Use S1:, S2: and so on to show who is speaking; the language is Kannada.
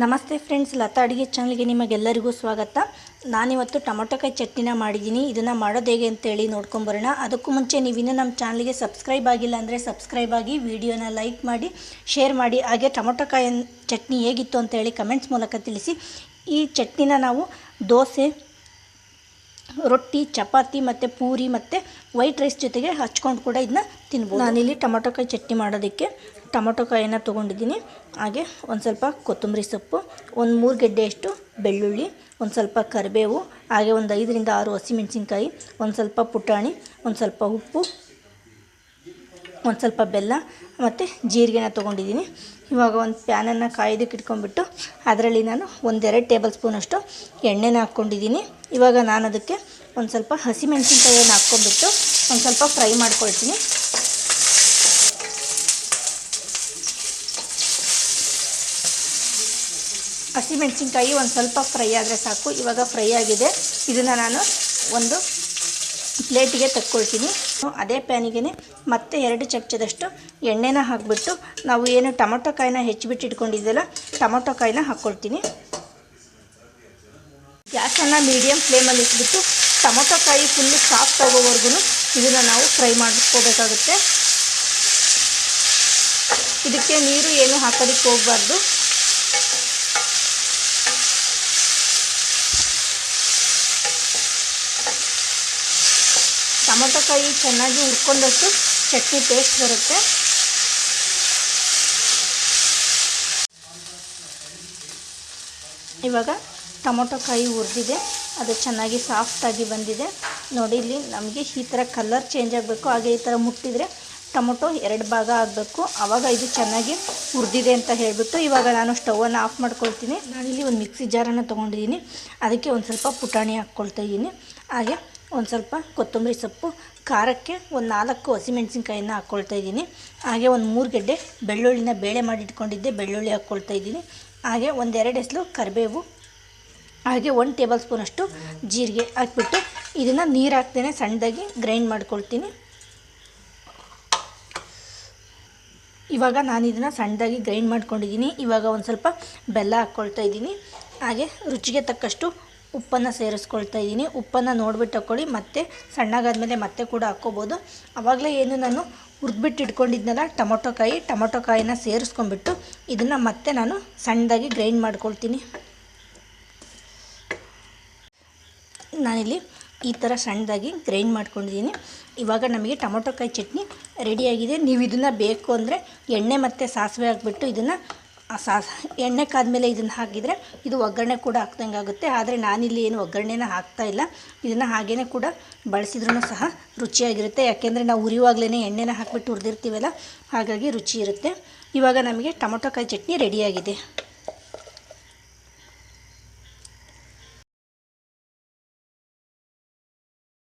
S1: ನಮಸ್ತೆ ಫ್ರೆಂಡ್ಸ್ ಲತಾ ಅಡುಗೆ ಚಾನಲ್ಗೆ ನಿಮಗೆಲ್ಲರಿಗೂ ಸ್ವಾಗತ. ನಾನಿವತ್ತು ಟೊಮೊಟೊಕಾಯಿ ಚಟ್ನಿನ ಮಾಡಿದ್ದೀನಿ. ಇದನ್ನು ಮಾಡೋದು ಹೇಗೆ ಅಂತೇಳಿ ನೋಡ್ಕೊಂಬರೋಣ ಅದಕ್ಕೂ ಮುಂಚೆ ನೀವಿನ್ನೂ ನಮ್ಮ ಚಾನಲ್ಗೆ ಸಬ್ಸ್ಕ್ರೈಬ್ ಆಗಿಲ್ಲ ಅಂದರೆ ಸಬ್ಸ್ಕ್ರೈಬ್ ಆಗಿ ವಿಡಿಯೋನ ಲೈಕ್ ಮಾಡಿ ಶೇರ್ ಮಾಡಿ. ಹಾಗೆ ಟೊಮೊಟೊಕಾಯಿ ಚಟ್ನಿ ಹೇಗಿತ್ತು ಅಂತೇಳಿ ಕಮೆಂಟ್ಸ್ ಮೂಲಕ ತಿಳಿಸಿ. ಈ ಚಟ್ನಿನ ನಾವು ದೋಸೆ ರೊಟ್ಟಿ, ಚಪಾತಿ ಮತ್ತು ಪೂರಿ ಮತ್ತು ವೈಟ್ ರೈಸ್ ಜೊತೆಗೆ ಹಚ್ಕೊಂಡು ಕೂಡ ಇದನ್ನ ತಿನ್ಬೋದು. ನಾನಿಲ್ಲಿ ಟೊಮೊಟೊಕಾಯಿ ಚಟ್ನಿ ಮಾಡೋದಕ್ಕೆ ಟೊಮೊಟೊಕಾಯಿನ ತೊಗೊಂಡಿದ್ದೀನಿ. ಹಾಗೆ ಒಂದು ಸ್ವಲ್ಪ ಕೊತ್ತಂಬರಿ ಸೊಪ್ಪು, ಒಂದು ಮೂರು ಗೆಡ್ಡೆಯಷ್ಟು ಬೆಳ್ಳುಳ್ಳಿ, ಒಂದು ಸ್ವಲ್ಪ ಕರಿಬೇವು, ಹಾಗೆ ಒಂದು ಐದರಿಂದ ಆರು ಹಸಿಮೆಣಸಿನ್ಕಾಯಿ, ಒಂದು ಸ್ವಲ್ಪ ಪುಟಾಣಿ, ಒಂದು ಸ್ವಲ್ಪ ಉಪ್ಪು ಒಂದು ಸ್ವಲ್ಪ ಬೆಲ್ಲ ಮತ್ತು ಜೀರಿಗೆನ ತೊಗೊಂಡಿದ್ದೀನಿ. ಇವಾಗ ಒಂದು ಪ್ಯಾನನ್ನು ಕಾಯೋದಕ್ಕೆ ಇಟ್ಕೊಂಡ್ಬಿಟ್ಟು ಅದರಲ್ಲಿ ನಾನು ಒಂದೆರಡು ಟೇಬಲ್ ಸ್ಪೂನಷ್ಟು ಎಣ್ಣೆನ ಹಾಕ್ಕೊಂಡಿದ್ದೀನಿ. ಇವಾಗ ನಾನು ಅದಕ್ಕೆ ಒಂದು ಸ್ವಲ್ಪ ಹಸಿಮೆಣಸಿನ್ಕಾಯಿಯನ್ನು ಹಾಕ್ಕೊಂಡ್ಬಿಟ್ಟು ಒಂದು ಸ್ವಲ್ಪ ಫ್ರೈ ಮಾಡ್ಕೊಳ್ತೀನಿ. ಹಸಿಮೆಣಸಿನ್ಕಾಯಿ ಒಂದು ಸ್ವಲ್ಪ ಫ್ರೈ ಆದರೆ ಸಾಕು. ಇವಾಗ ಫ್ರೈ ಆಗಿದೆ. ಇದನ್ನು ನಾನು ಒಂದು ಪ್ಲೇಟಿಗೆ ತಕ್ಕೊಳ್ತೀನಿ. ಅದೇ ಪ್ಯಾನಿಗೆ ಮತ್ತೆ ಎರಡು ಚಮಚದಷ್ಟು ಎಣ್ಣೆನ ಹಾಕಿಬಿಟ್ಟು ನಾವು ಏನು ಟೊಮೊಟೊ ಕಾಯಿನ ಹೆಚ್ಚಿಬಿಟ್ಟು ಇಟ್ಕೊಂಡಿದ್ದೆಲ್ಲ ಟೊಮೊಟೊ ಕಾಯಿನ ಹಾಕ್ಕೊಳ್ತೀನಿ. ಗ್ಯಾಸನ್ನು ಮೀಡಿಯಮ್ ಫ್ಲೇಮಲ್ಲಿ ಇಟ್ಬಿಟ್ಟು ಟೊಮೊಟೊ ಕಾಯಿ ಫುಲ್ಲು ಸಾಫ್ಟ್ ಆಗೋವರೆಗೂ ಇದನ್ನು ನಾವು ಫ್ರೈ ಮಾಡಿಸ್ಕೋಬೇಕಾಗುತ್ತೆ ಇದಕ್ಕೆ ನೀರು ಏನು ಹಾಕೋದಕ್ಕೆ ಹೋಗಬಾರ್ದು. ಟೊಮೊಟೊಕಾಯಿ ಚೆನ್ನಾಗಿ ಹುರ್ಕೊಂಡಷ್ಟು ಚಟ್ನಿ ಟೇಸ್ಟ್ ಬರುತ್ತೆ. ಇವಾಗ ಟೊಮೊಟೊಕಾಯಿ ಹುರಿದಿದೆ. ಅದು ಚೆನ್ನಾಗಿ ಸಾಫ್ಟಾಗಿ ಬಂದಿದೆ. ನೋಡಿ ಇಲ್ಲಿ ನಮಗೆ ಈ ಥರ ಕಲರ್ ಚೇಂಜ್ ಆಗಬೇಕು. ಹಾಗೆ ಈ ಥರ ಮುಟ್ಟಿದರೆ ಟೊಮೊಟೊ ಎರಡು ಭಾಗ ಆಗಬೇಕು. ಆವಾಗ ಇದು ಚೆನ್ನಾಗಿ ಹುರಿದಿದೆ ಅಂತ ಹೇಳಿಬಿಟ್ಟು ಇವಾಗ ನಾನು ಸ್ಟವನ್ನು ಆಫ್ ಮಾಡ್ಕೊಳ್ತೀನಿ. ನಾನಿಲ್ಲಿ ಒಂದು ಮಿಕ್ಸಿ ಜಾರನ್ನು ತೊಗೊಂಡಿದ್ದೀನಿ. ಅದಕ್ಕೆ ಒಂದು ಸ್ವಲ್ಪ ಪುಟಾಣಿ ಹಾಕ್ಕೊಳ್ತಾ ಇದ್ದೀನಿ. ಹಾಗೆ ಒಂದು ಸ್ವಲ್ಪ ಕೊತ್ತಂಬರಿ ಸೊಪ್ಪು, ಖಾರಕ್ಕೆ ಒಂದು ನಾಲ್ಕು ಹಸಿಮೆಣಸಿನ್ಕಾಯಿನ ಹಾಕ್ಕೊಳ್ತಾ ಇದ್ದೀನಿ. ಹಾಗೆ ಒಂದು ಮೂರು ಗೆಡ್ಡೆ ಬೆಳ್ಳುಳ್ಳಿನ ಬೇಳೆ ಮಾಡಿ ಇಟ್ಕೊಂಡಿದ್ದೆ, ಬೆಳ್ಳುಳ್ಳಿ ಹಾಕ್ಕೊಳ್ತಾ ಇದ್ದೀನಿ. ಹಾಗೆ ಒಂದೆರಡು ಎಸ್ಲು ಕರಿಬೇವು, ಹಾಗೆ ಒಂದು ಟೇಬಲ್ ಸ್ಪೂನಷ್ಟು ಜೀರಿಗೆ ಹಾಕ್ಬಿಟ್ಟು ಇದನ್ನು ನೀರು ಹಾಕ್ತೇನೆ ಸಣ್ಣದಾಗಿ ಗ್ರೈಂಡ್ ಮಾಡ್ಕೊಳ್ತೀನಿ. ಇವಾಗ ನಾನು ಇದನ್ನು ಸಣ್ಣದಾಗಿ ಗ್ರೈಂಡ್ ಮಾಡ್ಕೊಂಡಿದ್ದೀನಿ. ಇವಾಗ ಒಂದು ಸ್ವಲ್ಪ ಬೆಲ್ಲ ಹಾಕ್ಕೊಳ್ತಾ ಇದ್ದೀನಿ. ಹಾಗೆ ರುಚಿಗೆ ತಕ್ಕಷ್ಟು ಉಪ್ಪನ್ನು ಸೇರಿಸ್ಕೊಳ್ತಾ ಇದ್ದೀನಿ. ಉಪ್ಪನ್ನು ನೋಡ್ಬಿಟ್ಟು ಹಾಕ್ಕೊಳ್ಳಿ ಮತ್ತೆ ಸಣ್ಣಗಾದ್ಮೇಲೆ ಮತ್ತೆ ಕೂಡ ಹಾಕ್ಕೋಬೋದು. ಆವಾಗಲೇ ಏನು ನಾನು ಹುರಿದ್ಬಿಟ್ಟು ಇಟ್ಕೊಂಡಿದ್ನಲ್ಲ ಟೊಮೊಟೊ ಕಾಯಿ, ಟೊಮೊಟೊ ಕಾಯಿನ ಸೇರಿಸ್ಕೊಂಡ್ಬಿಟ್ಟು ಇದನ್ನು ಮತ್ತೆ ನಾನು ಸಣ್ಣದಾಗಿ ಗ್ರೈಂಡ್ ಮಾಡ್ಕೊಳ್ತೀನಿ. ನಾನಿಲ್ಲಿ ಈ ಥರ ಸಣ್ಣದಾಗಿ ಗ್ರೈಂಡ್ ಮಾಡ್ಕೊಂಡಿದ್ದೀನಿ. ಇವಾಗ ನಮಗೆ ಟೊಮೊಟೊ ಕಾಯಿ ಚಟ್ನಿ ರೆಡಿಯಾಗಿದೆ ನೀವು ಇದನ್ನು ಬೇಕು ಅಂದರೆ ಎಣ್ಣೆ ಮತ್ತು ಸಾಸಿವೆ ಹಾಕ್ಬಿಟ್ಟು ಇದನ್ನು ಸಾಸ್ ಎಣ್ಣೆ ಕಾದ್ಮೇಲೆ ಇದನ್ನು ಹಾಕಿದರೆ ಇದು ಒಗ್ಗರಣೆ ಕೂಡ ಹಾಕ್ದಂಗೆ ಆಗುತ್ತೆ ಆದರೆ ನಾನಿಲ್ಲಿ ಏನು ಒಗ್ಗರಣೆನ ಹಾಕ್ತಾ ಇಲ್ಲ. ಇದನ್ನು ಹಾಗೇ ಕೂಡ ಬಳಸಿದ್ರೂ ಸಹ ರುಚಿಯಾಗಿರುತ್ತೆ. ಯಾಕೆಂದರೆ ನಾವು ಉರಿಯುವಾಗಲೇ ಎಣ್ಣೆನ ಹಾಕಿಬಿಟ್ಟು ಹುರಿದಿರ್ತೀವಲ್ಲ, ಹಾಗಾಗಿ ರುಚಿ ಇರುತ್ತೆ. ಇವಾಗ ನಮಗೆ ಟೊಮೊಟೊ ಕಾಯಿ ಚಟ್ನಿ ರೆಡಿಯಾಗಿದೆ.